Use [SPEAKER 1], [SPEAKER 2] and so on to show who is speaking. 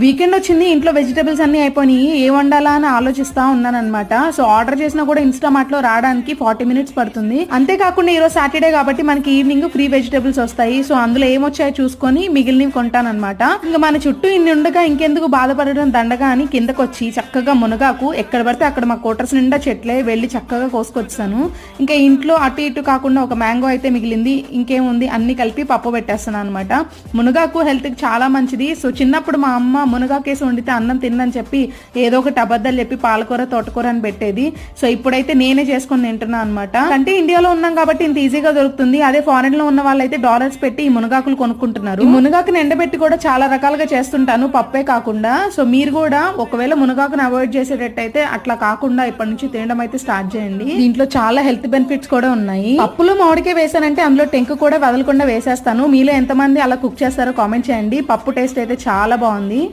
[SPEAKER 1] Weekend వచ్చింది ఇంట్లో vegetables అన్ని అయిపోయినాయి ఏ వండాలా అని ఆలోచిస్తా ఉన్నానమాట సో ఆర్డర్ చేసినా కూడా ఇన్స్టామార్ట్లో రావడానికి ఫార్టీ మినిట్స్ పడుతుంది. అంతేకాకుండా ఈరోజు సాటర్డే కాబట్టి మనకి ఈవినింగ్ ఫ్రీ వెజిటబుల్స్ వస్తాయి. సో అందులో ఏమొచ్చాయో చూసుకొని మిగిలినవి కొంటానన్నమాట. ఇంకా మన చుట్టూ ఇన్ని ఉండగా ఇంకెందుకు బాధపడడం దండగా అని కిందకొచ్చి చక్కగా మునగాకు ఎక్కడ పడితే అక్కడ మా కోటర్స్ నిండా చెట్లే వెళ్ళి చక్కగా కోసుకొచ్చాను. ఇంకా ఇంట్లో అటు ఇటు కాకుండా ఒక మ్యాంగో అయితే మిగిలింది ఇంకేముంది అన్ని కలిపి పప్పు పెట్టేస్తాను అనమాట మునగాకు హెల్త్కి చాలా మంచిది. సో చిన్నప్పుడు మా అమ్మ మునగాకేసి వండితే అన్నం తిందని చెప్పి ఏదో ఒకటి అబద్ధాలు చెప్పి పాలకూర తోటకూర అని పెట్టేది. సో ఇప్పుడైతే నేనే చేసుకొని తింటున్నాను అనమాట అంటే ఇండియాలో ఉన్నాం కాబట్టి ఇంత ఈజీగా దొరుకుతుంది. అదే ఫారెన్లో ఉన్న వాళ్ళైతే డాలర్స్ పెట్టి ఈ మునగాకులు కొనుక్కుంటున్నారు. ఈ మునగాకుని ఎండబెట్టి కూడా చాలా రకాలుగా చేస్తుంటాను పప్పే కాకుండా. సో మీరు కూడా ఒకవేళ మునగాకుని అవాయిడ్ చేసేటట్టయితే అట్లా కాకుండా ఇప్పటి నుంచి తినడం అయితే స్టార్ట్ చేయండి. దీంట్లో చాలా హెల్త్ బెనిఫిట్స్ కూడా ఉన్నాయి. పప్పులో మామిడికాయ వేసానంటే అందులో టెంకు కూడా వదలకుండా వేసేస్తాను. మీలో ఎంతమంది అలా కుక్ చేస్తారో కామెంట్ చేయండి. పప్పు టేస్ట్ అయితే చాలా బాగుంది.